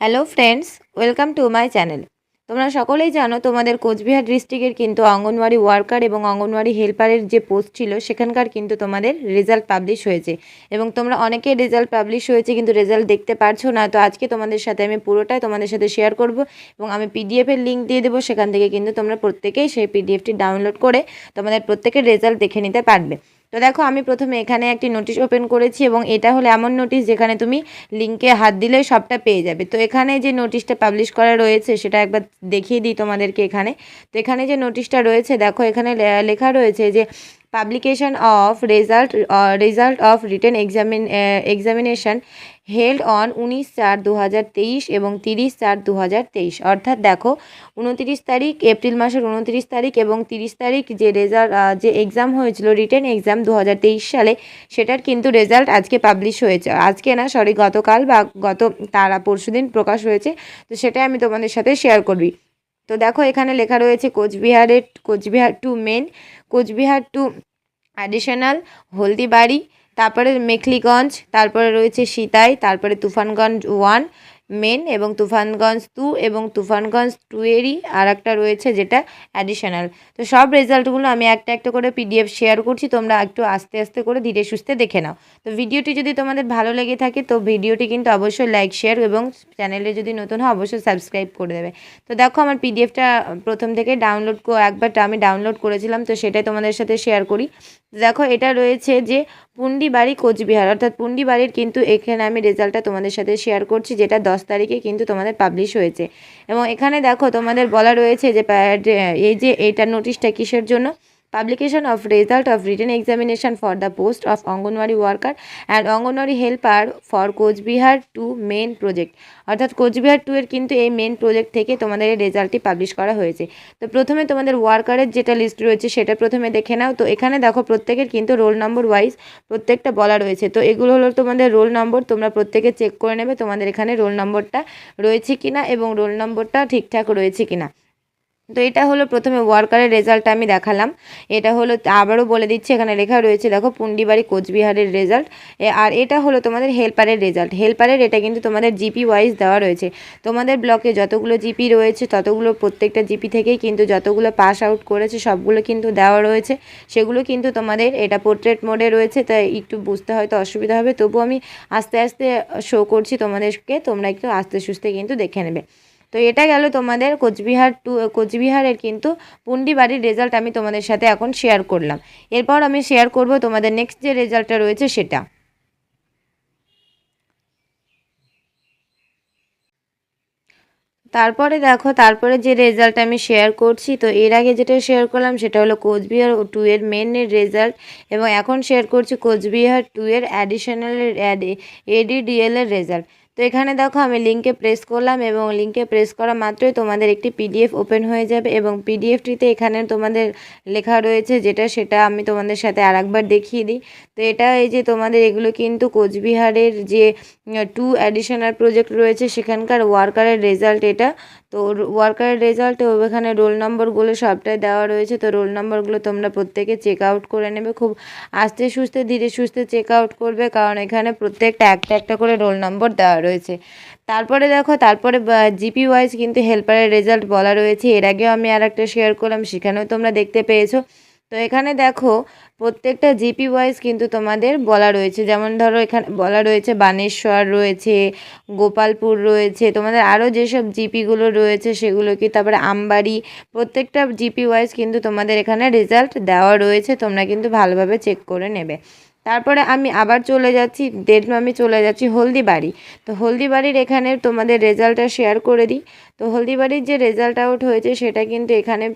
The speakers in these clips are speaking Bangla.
Hello friends welcome to my channel তোমরা সকলেই জানো, তোমাদের কোচবিহার ডিস্ট্রিক্টের কিন্তু অঙ্গনওয়াড়ি ওয়ার্কার এবং অঙ্গনওয়াড়ি হেল্পারের যে পোস্ট ছিল, সেখানকার কিন্তু তোমাদের রেজাল্ট পাবলিশ হয়েছে। এবং তোমরা অনেকেই রেজাল্ট পাবলিশ হয়েছে, কিন্তু রেজাল্ট দেখতে পারছ না। তো আজকে তোমাদের সাথে আমি পুরোটাই তোমাদের সাথে শেয়ার করব এবং আমি পিডিএফের লিঙ্ক দিয়ে দেবো। সেখান থেকে কিন্তু তোমরা প্রত্যেকেই সেই পিডিএফটি ডাউনলোড করে তোমাদের প্রত্যেকের রেজাল্ট দেখে নিতে পারবে। তো দেখো, আমি প্রথমে এখানে একটি নোটিশ ওপেন করেছি এবং এটা হলো এমন নোটিশ যেখানে তুমি লিঙ্কে হাত দিলে সবটা পেয়ে যাবে। তো এখানে যে নোটিশটা পাবলিশ করা রয়েছে সেটা একবার দেখিয়ে দিই তোমাদেরকে এখানে। তো এখানে যে নোটিশটা রয়েছে, দেখো, এখানে লেখা রয়েছে যে publication of result result of written examine examination held on উনিশ চার দু এবং তিরিশ চার দু অর্থাৎ দেখো, উনতিরিশ তারিখ, এপ্রিল মাসের উনতিরিশ তারিখ এবং তিরিশ তারিখ যে রেজাল্ট যে এক্সাম হয়েছিল রিটেন এক্সাম দু হাজার তেইশ সালে, সেটার কিন্তু রেজাল্ট আজকে পাবলিশ হয়েছে। আজকে না সরি গতকাল বা গত, তারা পরশু দিন প্রকাশ হয়েছে, তো সেটাই আমি তোমাদের সাথে শেয়ার করবি। তো দেখো, এখানে লেখা রয়েছে কোচবিহারের, Coochbehar two main Coochbehar two additional Haldibari তারপরে মেখলিগঞ্জ তারপরে রয়েছে সিতাই তারপরে তুফানগঞ্জ ওয়ান মেন এবং তুফানগঞ্জ টু এবং তুফানগঞ্জ টু এরই আর একটা রয়েছে যেটা অ্যাডিশনাল তো সব রেজাল্টগুলো আমি একটা একটা করে পিডিএফ শেয়ার করছি, তোমরা একটু আস্তে আস্তে করে ধীরে সুস্থে দেখে নাও। তো ভিডিওটি যদি তোমাদের ভালো লেগে থাকে, তো ভিডিওটি কিন্তু অবশ্যই লাইক শেয়ার এবং চ্যানেলে যদি নতুন হয় অবশ্যই সাবস্ক্রাইব করে দেবে। তো দেখো আমার পিডিএফটা প্রথম থেকে ডাউনলোড একবার আমি ডাউনলোড করেছিলাম, তো সেটাই তোমাদের সাথে শেয়ার করি। দেখো এটা রয়েছে যে পুন্ডিবাড়ি কোচবিহার, অর্থাৎ পুন্ডিবাড়ির কিন্তু এখানে আমি রেজাল্টটা তোমাদের সাথে শেয়ার করছি, যেটা দশ তারিখে কিন্তু তোমাদের পাবলিশ হয়েছে। এবং এখানে দেখো তোমাদের বলা রয়েছে যে এই যে, এইটা নোটিশটা কিসের জন্য? Publication of result of written examination for the post of anganwadi worker and anganwadi helper for Coochbehar two main project অর্থাৎ কোচবিহার টু এর কিন্তু এই মেন প্রজেক্ট থেকে তোমাদের এই রেজাল্টটি পাবলিশ করা হয়েছে। তো প্রথমে তোমাদের ওয়ার্কারের যেটা লিস্ট রয়েছে সেটা প্রথমে দেখে নাও। তো এখানে দেখো প্রত্যেকের কিন্তু রোল নম্বর ওয়াইজ প্রত্যেকটা বলা রয়েছে। তো এগুলো হলো তোমাদের রোল নম্বর তোমরা প্রত্যেকে চেক করে নেবে তোমাদের এখানে রোল নম্বরটা রয়েছে কিনা এবং রোল নম্বরটা ঠিকঠাক রয়েছে কিনা। তো এটা হলো প্রথমে ওয়ার্কারের রেজাল্টটা আমি দেখালাম। এটা হলো আবারও বলে দিচ্ছি, এখানে লেখা রয়েছে, দেখো, পুন্ডিবাড়ি কোচবিহারের রেজাল্ট। আর এটা হলো তোমাদের হেল্পারের রেজাল্ট। হেল্পারের এটা কিন্তু তোমাদের জিপি ওয়াইজ দেওয়া রয়েছে। তোমাদের ব্লকে যতগুলো জিপি রয়েছে, ততগুলো প্রত্যেকটা জিপি থেকেই কিন্তু যতগুলো পাস আউট করেছে, সবগুলো কিন্তু দেওয়া রয়েছে। সেগুলো কিন্তু তোমাদের এটা পোর্ট্রেট মোডে রয়েছে, তাই একটু বুঝতে হয়তো অসুবিধা হবে। তবু আমি আস্তে আস্তে শো করছি তোমাদেরকে, তোমরা একটু আস্তে সুস্তে কিন্তু দেখে নেবে। তো এটা গেল তোমাদের কোচবিহার টু, কোচবিহারের কিন্তু পুন্ডিবাড়ির রেজাল্ট আমি তোমাদের সাথে এখন শেয়ার করলাম। এরপর আমি শেয়ার করব তোমাদের নেক্সট যে রেজাল্টটা রয়েছে সেটা। তারপরে দেখো, তারপরে যে রেজাল্ট আমি শেয়ার করছি, তো এর আগে যেটা শেয়ার করলাম সেটা হলো কোচবিহার টু এর মেনের রেজাল্ট এবং এখন শেয়ার করছি কোচবিহার টু এর অ্যাডিশনালের এডিডিএল এর রেজাল্ট তো এখানে দেখো আমি লিঙ্কে প্রেস করলাম এবং লিঙ্কে প্রেস করা মাত্রই তোমাদের একটি পিডিএফ ওপেন হয়ে যাবে এবং পিডিএফটিতে এখানে তোমাদের লেখা রয়েছে যেটা সেটা আমি তোমাদের সাথে আরেকবার দেখিয়ে দিই। তো এটা এই যে তোমাদের এগুলো কিন্তু কোচবিহারের যে টু অ্যাডিশনাল প্রজেক্ট রয়েছে, সেখানকার ওয়ার্কারের রেজাল্ট এটা। তো ওয়ার্কারের রেজাল্টে এখানে রোল নম্বরগুলো সবটাই দেওয়া রয়েছে। তো রোল নম্বরগুলো তোমরা প্রত্যেকে চেক আউট করে নেবে। খুব আস্তে সুস্তে ধীরে সুস্তে চেক আউট করবে, কারণ এখানে প্রত্যেকটা একটা একটা করে রোল নম্বর দেওয়া রয়েছে। তারপরে দেখো, তারপরে জিপি ওয়াইজ কিন্তু হেল্পারের রেজাল্ট বলা রয়েছে। এর আগেও আমি আর একটা শেয়ার করলাম, সেখানেও তোমরা দেখতে পেয়েছ। তো এখানে দেখো, প্রত্যেকটা জিপি ওয়াইজ কিন্তু তোমাদের বলা রয়েছে। যেমন ধরো, এখানে বলা রয়েছে বানেশ্বর রয়েছে, গোপালপুর রয়েছে, তোমাদের আরও যেসব জিপিগুলো রয়েছে সেগুলো কি তারপরে আমবাড়ি, প্রত্যেকটা জিপি ওয়াইজ কিন্তু তোমাদের এখানে রেজাল্ট দেওয়া রয়েছে। তোমরা কিন্তু ভালোভাবে চেক করে নেবে। তারপরে আমি আবার চলে যাচ্ছি দেন আমি চলে যাচ্ছি হলদিবাড়ি। তো হলদিবাড়ির এখানে তোমাদের রেজাল্টটা শেয়ার করে দিই। তো হলদিবাড়ির যে রেজাল্ট আউট হয়েছে, সেটা কিন্তু এখানে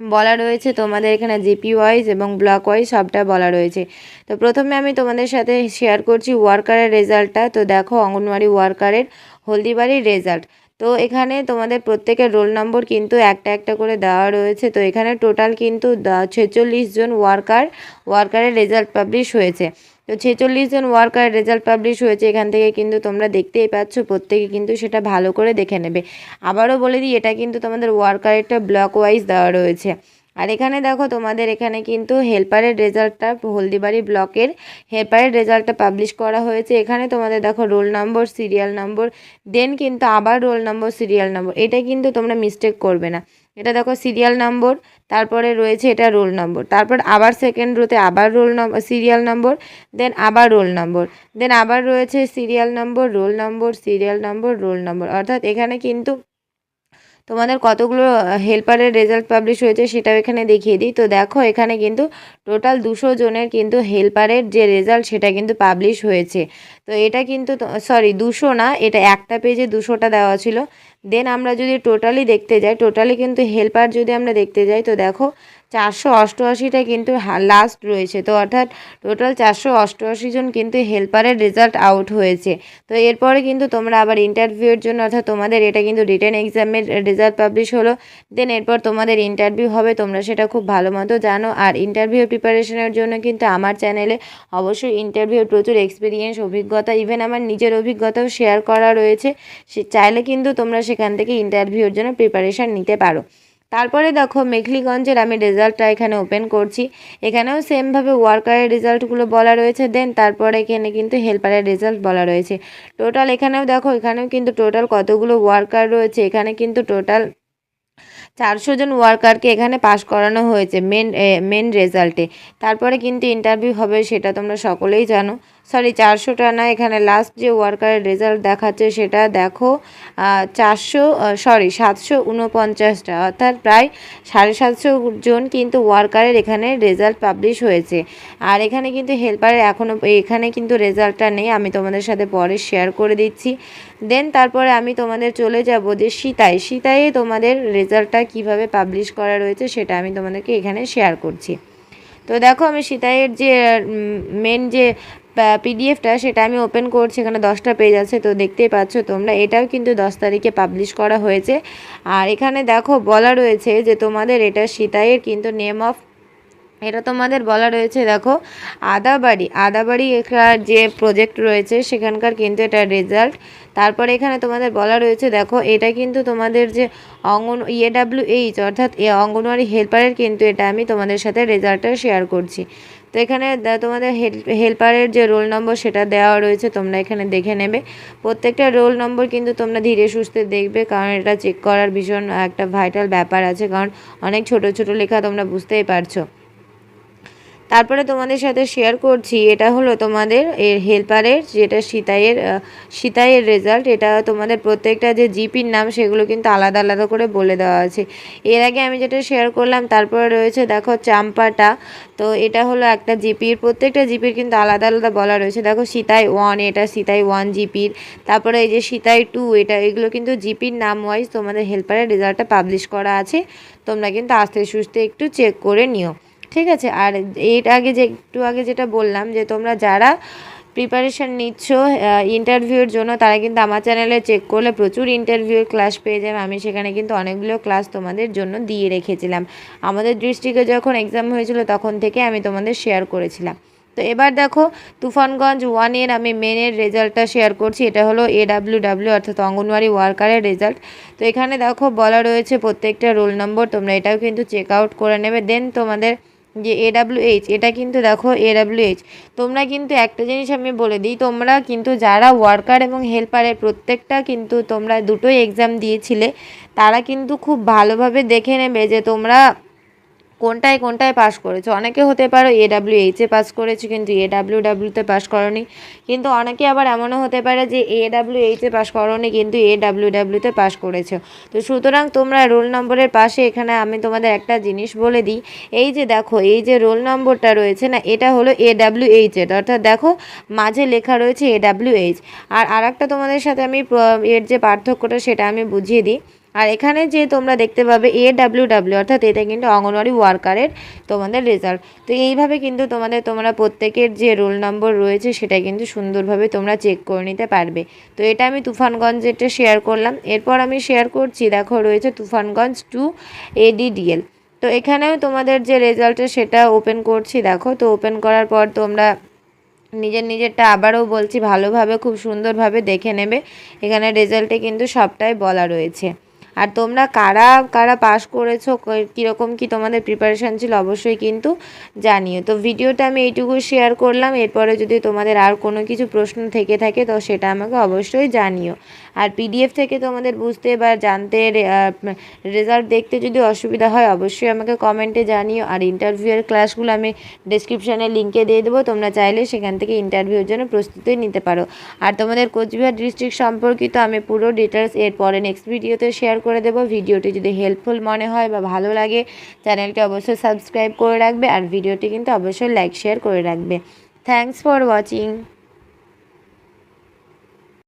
বলা রয়েছে, তোমাদের এখানে জিপি ওয়াইজ এবং ব্লক ওয়াইজ সবটা বলা রয়েছে। তো প্রথমে আমি তোমাদের সাথে শেয়ার করছি ওয়ার্কারের রেজাল্টটা। তো দেখো, অঙ্গনওয়াড়ি ওয়ার্কারের হলদিবাড়ির রেজাল্ট। তো এখানে তোমাদের প্রত্যেকের রোল নম্বর কিন্তু একটা একটা করে দেওয়া রয়েছে। তো এখানে টোটাল কিন্তু ছেচল্লিশ জন ওয়ার্কার, ওয়ার্কারের রেজাল্ট পাবলিশ হয়েছে। তো ছেচল্লিশ জন ওয়ার্কার রেজাল্ট পাবলিশ হয়েছে এখান থেকে কিন্তু তোমরা দেখতেই পাচ্ছ, প্রত্যেকে কিন্তু সেটা ভালো করে দেখে নেবে। আবারও বলে দিই, এটা কিন্তু তোমাদের ওয়ার্কারেরটা ব্লক ওয়াইজ দেওয়া রয়েছে। আর এখানে দেখো, তোমাদের এখানে কিন্তু হেল্পারের রেজাল্টটা, হলদিবাড়ি ব্লকের হেল্পারের রেজাল্টটা পাবলিশ করা হয়েছে। এখানে তোমাদের দেখো রোল নম্বর সিরিয়াল নম্বর দেন কিন্তু আবার রোল নম্বর সিরিয়াল নম্বর এটা কিন্তু তোমরা মিস্টেক করবে না। এটা দেখো সিরিয়াল নম্বর তারপরে রয়েছে এটা রোল নম্বর তারপর আবার সেকেন্ড রোতে আবার রোল নম্বর সিরিয়াল নম্বর দেন আবার রোল নম্বর দেন আবার রয়েছে serial number roll number serial number roll number অর্থাৎ এখানে কিন্তু তোমাদের কতগুলো হেল্পারের রেজাল্ট পাবলিশ হয়েছে সেটাও এখানে দেখিয়ে দিই। তো দেখো, এখানে কিন্তু টোটাল দুশো জনের কিন্তু হেল্পারের যে রেজাল্ট সেটা কিন্তু পাবলিশ হয়েছে। তো এটা কিন্তু সরি দুশো না, এটা একটা পেজে দুশোটা দেওয়া ছিল। দেন আমরা যদি টোটালি দেখতে যাই টোটালি কিন্তু হেল্পার যদি আমরা দেখতে যাই, তো দেখো চারশো অষ্টআশিটা কিন্তু লাস্ট রয়েছে। তো অর্থাৎ টোটাল চারশো অষ্টআশি জন কিন্তু হেল্পারের রেজাল্ট আউট হয়েছে। তো এরপরে কিন্তু তোমরা আবার ইন্টারভিউয়ের জন্য, অর্থাৎ তোমাদের এটা কিন্তু রিটার্ন এক্সামের রেজাল্ট পাবলিশ হলো। দেন এরপর তোমাদের ইন্টারভিউ হবে, তোমরা সেটা খুব ভালো মতো জানো। আর ইন্টারভিউ প্রিপারেশনের জন্য কিন্তু আমার চ্যানেলে অবশ্যই ইন্টারভিউর প্রচুর এক্সপিরিয়েন্স অভিজ্ঞতা ইভেন আমার নিজের অভিজ্ঞতাও শেয়ার করা রয়েছে। সে, চাইলে কিন্তু তোমরা সেখান থেকে ইন্টারভিউর জন্য প্রিপারেশান নিতে পারো। তারপরে দেখো মেখলিগঞ্জের আমি রেজাল্টটা এখানে ওপেন করছি। এখানেও সেমভাবে ওয়ার্কারের রেজাল্টগুলো বলা রয়েছে দেন তারপরে এখানে কিন্তু হেল্পারের রেজাল্ট বলা রয়েছে। টোটাল এখানেও দেখো, এখানেও কিন্তু টোটাল কতগুলো ওয়ার্কার রয়েছে, এখানে কিন্তু টোটাল চারশো জন ওয়ার্কারকে এখানে পাশ করানো হয়েছে মেন মেন রেজাল্টে তারপরে কিন্তু ইন্টারভিউ হবে, সেটা তোমরা সকলেই জানো। সরি চারশোটা না, এখানে লাস্ট যে ওয়ার্কারের রেজাল্ট দেখাচ্ছে সেটা দেখো চারশো সরি সাতশো উনপঞ্চাশটা, অর্থাৎ প্রায় সাড়ে সাতশো জন কিন্তু ওয়ার্কারের এখানে রেজাল্ট পাবলিশ হয়েছে। আর এখানে কিন্তু হেল্পারের এখনও এখানে কিন্তু রেজাল্টটা নেই, আমি তোমাদের সাথে পরে শেয়ার করে দিচ্ছি। দেন তারপরে আমি তোমাদের চলে যাব যে সীতাই সীতাইয়ে তোমাদের রেজাল্টটা কীভাবে পাবলিশ করা রয়েছে সেটা আমি তোমাদেরকে এখানে শেয়ার করছি। তো দেখো আমি সীতাইয়ের যে মেন যে পিডিএফটা সেটা আমি ওপেন করছি, এখানে দশটা পেজ আছে, তো দেখতেই পাচ্ছ তোমরা। এটাও কিন্তু দশ তারিখে পাবলিশ করা হয়েছে। আর এখানে দেখো, বলা রয়েছে যে তোমাদের এটা সীতাইয়ের কিন্তু নেম অফ এটা তোমাদের বলা রয়েছে দেখো, আদাবাড়ি। আদাবাড়ি এখানে যে প্রজেক্ট রয়েছে, সেখানকার কিন্তু এটা রেজাল্ট তারপরে এখানে তোমাদের বলা রয়েছে দেখো, এটা কিন্তু তোমাদের যে অঙ্গন ইএডাব্লিউ এইচ অর্থাৎ এ অঙ্গনওয়াড়ি হেল্পারের কিন্তু এটা আমি তোমাদের সাথে রেজাল্টটা শেয়ার করছি। তো এখানে তোমাদের হেল্পারের যে রোল নম্বর সেটা দেওয়া রয়েছে, তোমরা এখানে দেখে নেবে। প্রত্যেকটা রোল নম্বর কিন্তু তোমরা ধীরে সুস্থে দেখবে, কারণ এটা চেক করার ভীষণ একটা ভাইটাল ব্যাপার আছে, কারণ অনেক ছোট ছোট লেখা তোমরা বুঝতেই পারছ। তারপরে তোমাদের সাথে শেয়ার করছি, এটা হলো তোমাদের এর হেল্পারের যেটা সীতাইয়ের সীতাইয়ের রেজাল্ট এটা তোমাদের প্রত্যেকটা যে জিপির নাম সেগুলো কিন্তু আলাদা আলাদা করে বলে দেওয়া আছে। এর আগে আমি যেটা শেয়ার করলাম, তারপরে রয়েছে দেখো চাম্পাটা, তো এটা হলো একটা জিপির প্রত্যেকটা জিপির কিন্তু আলাদা আলাদা বলা রয়েছে। দেখো সীতাই ওয়ান এটা সীতাই ওয়ান জিপির তারপরে এই যে সীতাই টু এটা এগুলো কিন্তু জিপির নাম ওয়াইজ তোমাদের হেল্পারের রেজাল্টটা পাবলিশ করা আছে। তোমরা কিন্তু আস্তে সুস্তে একটু চেক করে নিও। ঠিক আছে, আর এর আগে যে, একটু আগে যেটা বললাম যে, তোমরা যারা প্রিপারেশান নিচ্ছ ইন্টারভিউর জন্য, তারা কিন্তু আমার চ্যানেলে চেক করলে প্রচুর ইন্টারভিউর ক্লাস পেয়ে যাবে। আমি সেখানে কিন্তু অনেকগুলো ক্লাস তোমাদের জন্য দিয়ে রেখেছিলাম। আমাদের ডিস্ট্রিক্টে যখন এক্সাম হয়েছিল, তখন থেকে আমি তোমাদের শেয়ার করেছিলাম। তো এবার দেখো, তুফানগঞ্জ ওয়ানের আমি মেনের রেজাল্টটা শেয়ার করছি। এটা হলো এ ডাব্লিউ ডাব্লিউ অর্থাৎ অঙ্গনওয়াড়ি ওয়ার্কারের রেজাল্ট তো এখানে দেখো, বলা রয়েছে প্রত্যেকটা রোল নম্বর তোমরা এটাও কিন্তু চেক আউট করে নেবে। দেন তোমাদের যে এডাব্লিউএইচ এটা কিন্তু দেখো এডাব্লিউএইচ তোমরা কিন্তু একটা জিনিস আমি বলে দিই, তোমরা কিন্তু যারা ওয়ার্কার এবং হেল্পারের প্রত্যেকটা কিন্তু তোমরা দুটোই এক্সাম দিয়েছিলে, তারা কিন্তু খুব ভালোভাবে দেখে নেবে যে তোমরা কোনটায় কোনটায় পাস করেছ? অনেকে হতে পারো এ ডাব্লিউ এইচে পাস করেছ, কিন্তু এ ডাব্লিউ ডাব্লিউতে পাস করনি। কিন্তু অনেকে আবার এমনও হতে পারে যে এ ডাব্লিউ এইচে পাস করনি, কিন্তু এ ডাব্লিউ ডাব্লিউতে পাস করেছ। তো সুতরাং তোমরা রোল নম্বরের পাশে এখানে আমি তোমাদের একটা জিনিস বলে দিই। এই যে দেখো, এই যে রোল নম্বরটা রয়েছে না, এটা হলো এ ডাব্লিউ এইচের অর্থাৎ দেখো, মাঝে লেখা রয়েছে এ ডাব্লিউ এইচ আর আরেকটা তোমাদের সাথে আমি, এর যে পার্থক্যটা সেটা আমি বুঝিয়ে দিই। আর এখানে যে তোমরা দেখতে পাবে এ ডাব্লিউ ডাব্লিউ অর্থাৎ এটা কিন্তু অঙ্গনওয়াড়ি ওয়ার্কারের তোমাদের রেজাল্ট তো এইভাবে কিন্তু তোমাদের, তোমরা প্রত্যেকের যে রোল নম্বর রয়েছে সেটা কিন্তু সুন্দরভাবে তোমরা চেক করে নিতে পারবে। তো এটা আমি তুফানগঞ্জেরটা শেয়ার করলাম। এরপর আমি শেয়ার করছি, দেখো রয়েছে তুফানগঞ্জ টু এডিডিএল তো এখানেও তোমাদের যে রেজাল্টটা সেটা ওপেন করছি, দেখো। তো ওপেন করার পর তোমরা নিজের নিজেরটা আবারও বলছি, ভালোভাবে, খুব সুন্দরভাবে দেখে নেবে। এখানে রেজাল্টে কিন্তু সবটাই বলা রয়েছে। আর তোমরা কারা কারা পাস করেছ কীরকম কি তোমাদের প্রিপারেশান ছিল অবশ্যই কিন্তু জানিও। তো ভিডিওটা আমি এইটুকু শেয়ার করলাম, এরপরে যদি তোমাদের আর কোনো কিছু প্রশ্ন থেকে থাকে, তো সেটা আমাকে অবশ্যই জানিও। আর পিডিএফ থেকে তোমাদের বুঝতে বা জানতে রেজাল্ট দেখতে যদি অসুবিধা হয়, অবশ্যই আমাকে কমেন্টে জানিও। আর ইন্টারভিউয়ের ক্লাসগুলো আমি ডিসক্রিপশানে লিঙ্কে দিয়ে দেবো, তোমরা চাইলে সেখান থেকে ইন্টারভিউর জন্য প্রস্তুতি নিতে পারো। আর তোমাদের কোচবিহার ডিস্ট্রিক্ট সম্পর্কিত আমি পুরো ডিটেলস এরপরে নেক্সট ভিডিওতে শেয়ার করে দেবো। ভিডিওটি যদি হেল্পফুল মনে হয় বা ভালো লাগে, চ্যানেলটি অবশ্যই সাবস্ক্রাইব করে রাখবে আর ভিডিওটি কিন্তু অবশ্যই লাইক শেয়ার করে রাখবে। Thanks for watching